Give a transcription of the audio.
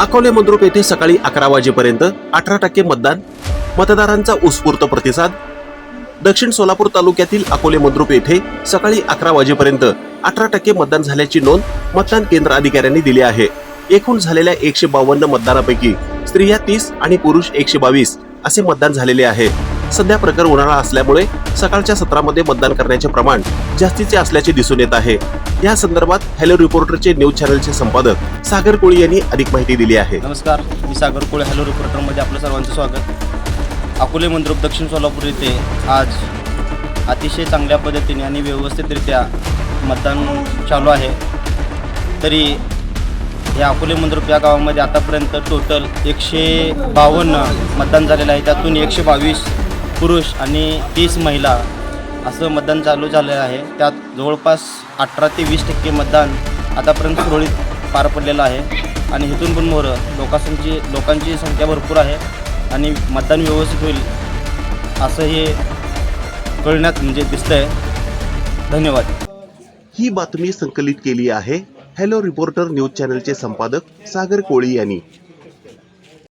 अकोले मंद्रुप येथे सकाळी अकरा वाजेपर्यंत अठरा टक्के मतदान मतदारांचा उत्स्फूर्त प्रतिसाद. दक्षिण सोलापूर तालुक्यातील अकोले मंद्रुप येथे सकाळी अकरा वाजेपर्यंत अठरा टक्के मतदान झाल्याची नोंद मतदान केंद्र अधिकाऱ्यांनी दिली आहे. एकूण झालेल्या एकशे बावन्न मतदानापैकी स्त्रिया तीस आणि पुरुष एकशे बावीस असे मतदान झालेले आहे. सध्या प्रकार उन्हाळा असल्यामुळे सकाळच्या सत्रामध्ये मतदान करण्याचे प्रमाण जास्तीचे असल्याचे दिसून येत आहे. या संदर्भात हॅलो रिपोर्टरचे न्यूज चॅनलचे संपादक सागर कोळी यांनी अधिक माहिती दिली आहे. नमस्कार मी सागर कोळी हॅलो रिपोर्टरमध्ये आपलं सर्वांचं स्वागत. अकोले मंद्रुप दक्षिण सोलापूर येथे आज अतिशय चांगल्या पद्धतीने आणि व्यवस्थितरित्या मतदान चालू आहे. तरी या अकोले मंद्रुप या गावामध्ये आतापर्यंत टोटल एकशे बावन्न मतदान झालेलं आहे. त्यातून एकशे बावीस पुरुष आणि तीस महिला असं मतदान चालू झालेलं आहे. त्यात जवळपास अठरा ते वीस टक्के मतदान आतापर्यंत सुरळीत पार पडलेलं आहे. आणि इथून पण मोर लोकांची लोकांची संख्या भरपूर आहे आणि मतदान व्यवस्थित होईल असं हे कळण्यात म्हणजे दिसतंय. धन्यवाद. ही बातमी संकलित केली आहे हॅलो रिपोर्टर न्यूज चॅनलचे संपादक सागर कोळी यांनी.